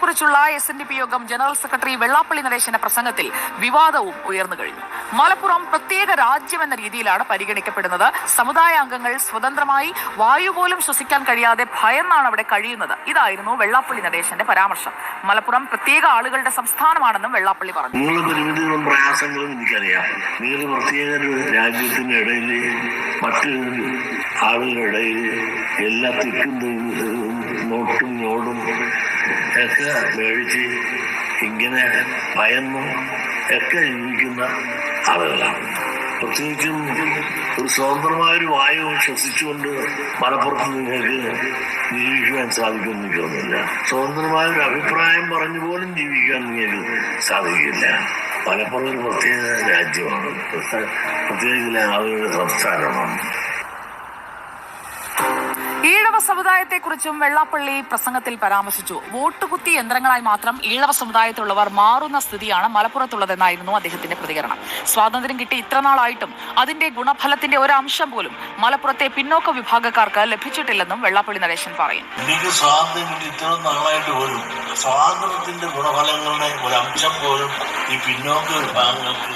കുറിച്ചുള്ള S N D P യോഗം general secretary Vellappally നടേശന്റെ പ്രസംഗത്തിൽ വിവാദവും ഉയർന്നു കഴിഞ്ഞു. മലപ്പുറം പ്രത്യേക രാജ്യം എന്ന രീതിയിലാണ് പരിഗണിക്കപ്പെടുന്നത്. സമുദായ അംഗങ്ങൾ സ്വതന്ത്രമായി വായു പോലും ശ്വസിക്കാൻ കഴിയാതെ ഭയന്നാണ് അവിടെ കഴിയുന്നത്. ഇതായിരുന്നു വെള്ളാപ്പള്ളി നടേശന്റെ പരാമർശം. മലപ്പുറം പ്രത്യേക ആളുകളുടെ സംസ്ഥാനമാണെന്നും വെള്ളാപ്പള്ളി പറഞ്ഞു. പ്രയാസങ്ങളും നിങ്ങൾ പ്രത്യേക ഇടയിൽ ആളുകളുടെ എല്ലാ തിക്കും നോട്ടും നോടും ഒക്കെ മേടിച്ച് ഇങ്ങനെ ഭയന്നും ഒക്കെ ജീവിക്കുന്ന ആളുകളാണ്. പ്രത്യേകിച്ചും ഒരു സ്വതന്ത്രമായ ഒരു വായു ശ്വസിച്ചുകൊണ്ട് മലപ്പുറത്ത് നിങ്ങൾക്ക് ജീവിക്കുവാൻ സാധിക്കുമെന്ന് തോന്നുന്നില്ല. സ്വതന്ത്രമായ ഒരു അഭിപ്രായം പറഞ്ഞു പോലും ജീവിക്കാൻ നിങ്ങൾക്ക് സാധിക്കില്ല. മലപ്പുറം ഒരു പ്രത്യേക രാജ്യമാണ്. പ്രത്യേക ആളുകളുടെ സംസ്ഥാനമാണ്. ഈഴവ സമുദായത്തെക്കുറിച്ചും വെള്ളാപ്പള്ളി പ്രസംഗത്തിൽ പരാമർശിച്ചു. വോട്ടുകുത്തി യന്ത്രങ്ങളായി മാത്രം ഈഴവ സമുദായത്തിലുള്ളവർ മാറുന്ന സ്ഥിതിയാണ് മലപ്പുറത്തുള്ളതെന്നായിരുന്നു അദ്ദേഹത്തിന്റെ പ്രതികരണം. സ്വാതന്ത്ര്യം കിട്ടി ഇത്രനാളായിട്ടും അതിന്റെ ഗുണഫലത്തിന്റെ ഒരു അംശം പോലും മലപ്പുറത്തെ പിന്നോക്ക വിഭാഗക്കാർക്ക് ലഭിച്ചിട്ടില്ലെന്നും വെള്ളാപ്പള്ളി നടേശൻ പറയും. സ്വാതന്ത്ര്യത്തിന്റെ ഗുണഫലങ്ങളുടെ ഒരു അംശം പോലും ഈ പിന്നോക്ക വിഭാഗങ്ങൾക്ക്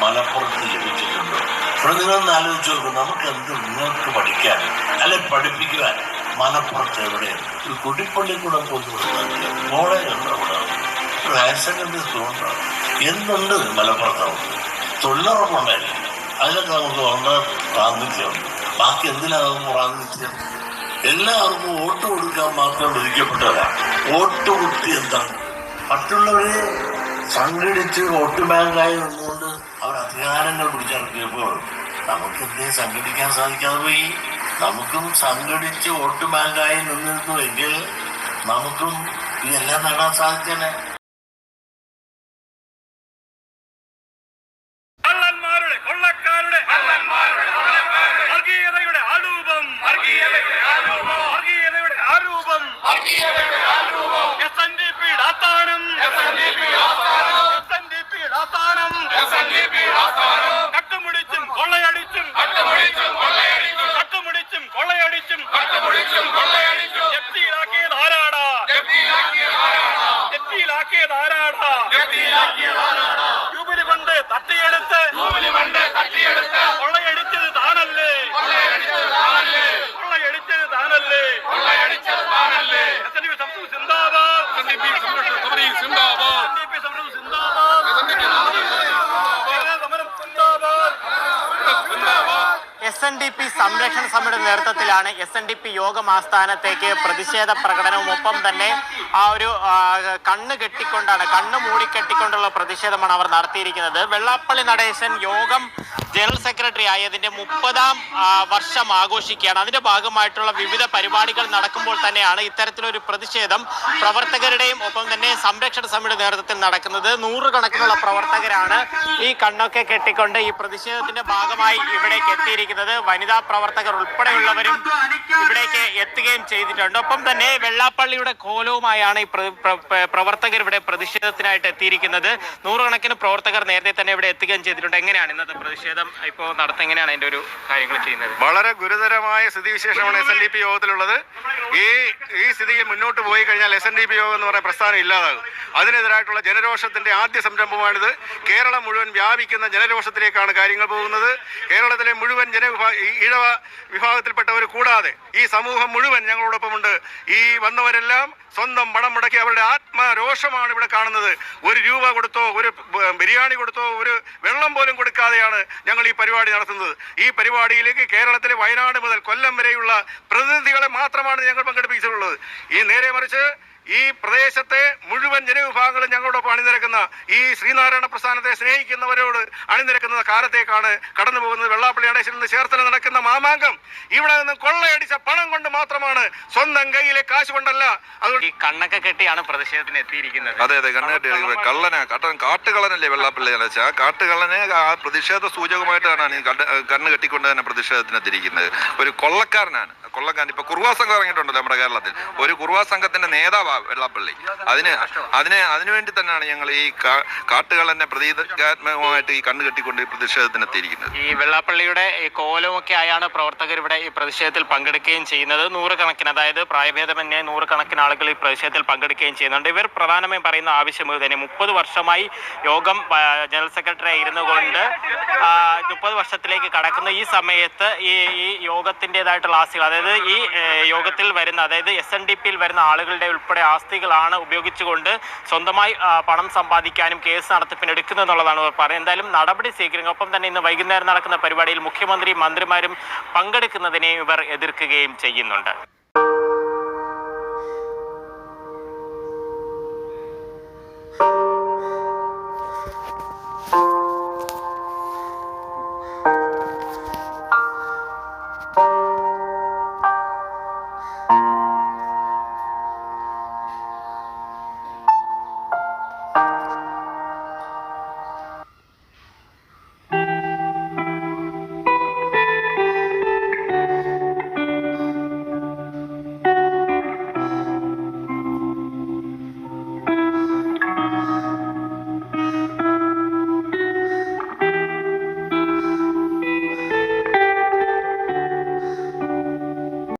മലപ്പുറത്ത് ലഭിച്ചിട്ടുണ്ട്. ഇവിടെ നിങ്ങളൊന്ന് ആലോചിച്ച് നോക്കും നമുക്ക് എന്ത് നിങ്ങൾക്ക് പഠിക്കാൻ അല്ലെ പഠിപ്പിക്കുവാൻ മലപ്പുറത്ത് എവിടെയാണ്? ഒരു കുടിപ്പള്ളിക്കൂടം പോലും കോളേജ് ഉണ്ട് അവിടെ ഒരു ഹയർ സെക്കൻഡറി സ്കൂൾ ഉണ്ട് എന്തുണ്ട് മലപ്പുറത്ത് നമുക്ക് തൊഴിലുറപ്പുണ്ടായില്ല. അതിലൊക്കെ നമുക്ക് വളരെ പ്രാതിനിധ്യമുണ്ട്. ബാക്കി എന്തിനാണ് പ്രാതിനിധ്യം? എല്ലാവർക്കും വോട്ട് കൊടുക്കാൻ മാത്രം വിധിക്കപ്പെട്ടവരാണ് വോട്ട് കുത്തി എന്താണ്? മറ്റുള്ളവരെ സംഘടിച്ച് വോട്ട് ബാങ്കായി നിന്നുകൊണ്ട് അവർ അധികാരങ്ങൾ പിടിച്ചിറക്കിയപ്പോൾ നമുക്ക് എന്തേ സംഘടിക്കാൻ സാധിക്കാതെ പോയി? നമുക്കും സംഘടിച്ച് വോട്ട് ബാങ്കായി നിന്നിരുന്നുവെങ്കിൽ നമുക്കും ഇതെല്ലാം നേടാൻ സാധിച്ചേനെ. വർഗീയതയുടെ കൊള്ളക്കാരുടെ വർഗീയതയുടെ ആരൂപം വർഗീയതയുടെ ആരൂപം എസ് എൻ ഡി പി ആത്താനം എസ് എൻ ഡി പി ആത്താനം കട്ടുമുടിച്ചും കൊള്ളയടിച്ചും കട്ടുമുടിച്ചും കൊള്ളയടിച്ചും ജപ്തിയിലാക്കിയത് ആരാടാ ജപ്തിയിലാക്കിയത് ആരാടാ ജൂബിലി ഫണ്ട് തട്ടിയെടുത്ത് കൊള്ളയടിച്ചത് താനല്ലേ കൊള്ളയടിച്ചത് താനല്ലേ എസ് എൻ ഡി പി സംരക്ഷണം സിന്ദാബാദ് എസ് എൻ ഡി പി സംരക്ഷണം സിന്ദാബാദ് സമരം സിന്ദാബാദ് സമരം സിന്ദാബാദ് എസ് എൻ ഡി പി സംരക്ഷണ സമിതിയുടെ നേതൃത്വത്തിലാണ് എസ് എൻ ഡി പി യോഗം ആസ്ഥാനത്തേക്ക് പ്രതിഷേധ പ്രകടനവും ഒപ്പം തന്നെ ആ ഒരു കണ്ണ് കെട്ടിക്കൊണ്ടാണ് കണ്ണ് മൂടിക്കെട്ടിക്കൊണ്ടുള്ള പ്രതിഷേധമാണ് അവർ നടത്തിയിരിക്കുന്നത്. വെള്ളാപ്പള്ളി നടേശൻ യോഗം ജനറൽ സെക്രട്ടറി ആയതിന്റെ മുപ്പതാം വർഷം ആഘോഷിക്കുകയാണ്. അതിന്റെ ഭാഗമായിട്ടുള്ള വിവിധ പരിപാടികൾ നടക്കുമ്പോൾ തന്നെയാണ് ഇത്തരത്തിലൊരു പ്രതിഷേധം പ്രവർത്തകരുടെയും ഒപ്പം തന്നെ സംരക്ഷണ സമിതിയുടെ നേതൃത്വത്തിൽ നടക്കുന്നത്. നൂറുകണക്കിനുള്ള പ്രവർത്തകരാണ് ഈ കണ്ണൊക്കെ കെട്ടിക്കൊണ്ട് ഈ പ്രതിഷേധത്തിന്റെ ഭാഗമായി ഇവിടേക്ക് എത്തിയിരിക്കുന്നത്. വനിതാ പ്രവർത്തകർ ഉൾപ്പെടെയുള്ളവരും ഇവിടേക്ക് എത്തുകയും ചെയ്തിട്ടുണ്ട്. ഒപ്പം തന്നെ വെള്ളാപ്പള്ളിയുടെ കോലവുമായാണ് ഈ പ്ര- പ്ര- പ്ര- പ്രവർത്തകർ ഇവിടെ പ്രതിഷേധത്തിനായിട്ട് എത്തിയിരിക്കുന്നത്. നൂറുകണക്കിന് പ്രവർത്തകർ നേരത്തെ തന്നെ ഇവിടെ എത്തുകയും ചെയ്തിട്ടുണ്ട്. എങ്ങനെയാണ് ഇന്നത്തെ പ്രതിഷേധം? ഇപ്പോൾ നടത്തെങ്ങനെയാണ് അതിന്റെ ഒരു കാര്യങ്ങൾ ചെയ്യുന്നത്? വളരെ ഗുരുതരമായ സ്ഥിതിവിശേഷമാണ് എസ് എൻ ഡി പി യോഗത്തിലുള്ളത്. ഈ ഈ സ്ഥിതിയിൽ മുന്നോട്ട് പോയി കഴിഞ്ഞാൽ എസ് എൻ ഡി പി യോഗം എന്ന് പറയുന്ന പ്രസ്ഥാനം ഇല്ലാതാകും. അതിനെതിരായിട്ടുള്ള ജനരോഷത്തിന്റെ ആദ്യ സംരംഭമാണിത്. കേരളം മുഴുവൻ വ്യാപിക്കുന്ന ജനരോഷത്തിലേക്കാണ് കാര്യങ്ങൾ പോകുന്നത്. കേരളത്തിലെ മുഴുവൻ ജനവിഭാ ഇഴവ വിഭാഗത്തിൽപ്പെട്ടവർ കൂടാതെ ഈ സമൂഹം മുഴുവൻ ഞങ്ങളോടൊപ്പമുണ്ട്. ഈ വന്നവരെല്ലാം സ്വന്തം പണം മുടക്കി അവരുടെ ആത്മരോഷമാണ് ഇവിടെ കാണുന്നത്. ഒരു രൂപ കൊടുത്തോ ഒരു ബിരിയാണി കൊടുത്തോ ഒരു വെള്ളം പോലും കൊടുക്കാതെയാണ് ഞങ്ങൾ ഈ പരിപാടി നടത്തുന്നത്. ഈ പരിപാടിയിലേക്ക് കേരളത്തിലെ വയനാട് മുതൽ കൊല്ലം വരെയുള്ള പ്രതിനിധികളെ മാത്രമാണ് ഞങ്ങൾ പങ്കെടുപ്പിച്ചിട്ടുള്ളത്. ഈ നേരെ മറിച്ച് ഈ പ്രദേശത്തെ മുഴുവൻ ജനവിഭാഗങ്ങളും ഞങ്ങളോടൊപ്പം അണിനിരക്കുന്ന ഈ ശ്രീനാരായണ പ്രസ്ഥാനത്തെ സ്നേഹിക്കുന്നവരോട് അണിനിരക്കുന്ന കാലത്തേക്കാണ് കടന്നു പോകുന്നത്. വെള്ളാപ്പള്ളി അടേശിൽ നിന്ന് ചേർത്തല നടക്കുന്ന മാമാങ്കം ഇവിടെ നിന്ന് കൊള്ളയടിച്ച പണം കൊണ്ട് മാത്രമാണ് സ്വന്തം കയ്യിലെ കാശ് കൊണ്ടല്ല. അതുകൊണ്ട് ഈ കണ്ണൊക്കെ കെട്ടിയാണ് പ്രതിഷേധത്തിന് എത്തിയിരിക്കുന്നത്. അതെ അതെ കണ്ണുകെട്ടി കള്ളന കട്ടൻ കാട്ടുകള്ളനല്ലേ വെള്ളാപ്പള്ളി അടച്ച ആ കാട്ടുകള്ളനെ ആ പ്രതിഷേധ സൂചകമായിട്ടാണ് കണ്ണ് കെട്ടിക്കൊണ്ട് തന്നെ പ്രതിഷേധത്തിന് എത്തിയിരിക്കുന്നത് ഒരു കൊള്ളക്കാരനാണ്. കൊള്ളക്കാരൻ. ഇപ്പൊ കുറുവാ സംഘം ഇറങ്ങിയിട്ടുണ്ടല്ലോ നമ്മുടെ കേരളത്തിൽ. ഒരു കുറുവാ സംഘത്തിന്റെ നേതാവാ വെള്ളാപ്പള്ളി. അതിന് അതിന് അതിനുവേണ്ടി തന്നെയാണ് ഞങ്ങൾ ഈ കാട്ടുകളെന്നെ പ്രതീകാത്മകമായിട്ട് ഈ കണ്ണു കെട്ടിക്കൊണ്ട് പ്രതിഷേധത്തിന് പ്രതിഷേധത്തിനെത്തിയിരിക്കുന്നത് ഈ വെള്ളാപ്പള്ളിയുടെ കോലമൊക്കെ ആയാണ് പ്രവർത്തകർ ഇവിടെ ഈ പ്രതിഷേധത്തിൽ പങ്കെടുക്കുകയും ചെയ്യുന്നത്. നൂറുകണക്കിന് അതായത് പ്രായഭേദമന്യേ നൂറുകണക്കിന് ആളുകൾ ഈ പ്രതിഷേധത്തിൽ പങ്കെടുക്കുകയും ചെയ്യുന്നുണ്ട്. ഇവർ പ്രധാനമായും പറയുന്ന ആവശ്യം തന്നെ മുപ്പത് വർഷമായി യോഗം ജനറൽ സെക്രട്ടറി ആയിരുന്നു കൊണ്ട് മുപ്പത് വർഷത്തിലേക്ക് കടക്കുന്ന. ഈ സമയത്ത് ഈ ഈ യോഗത്തിന്റെതായിട്ടുള്ള ആസ്തികൾ അതായത് ഈ യോഗത്തിൽ വരുന്ന അതായത് എസ് എൻ ഡി പിയിൽ വരുന്ന ആളുകളുടെ ഉൾപ്പെടെ ആസ്തികളാണ് ഉപയോഗിച്ചുകൊണ്ട് സ്വന്തമായി പണം സമ്പാദിക്കാനും കേസ് നടത്തിപ്പിന് എടുക്കുന്നതെന്നുള്ളതാണ് അവർ പറയുന്നത്. എന്തായാലും നടപടി സ്വീകരിക്കും ഒപ്പം തന്നെ ഇന്ന് വൈകുന്നേരം നടക്കുന്ന പരിപാടിയിൽ മുഖ്യമന്ത്രി മന്ത്രിമാരും പങ്കെടുക്കുന്നതിനെ ഇവർ എതിർക്കുകയും ചെയ്യുന്നുണ്ട്.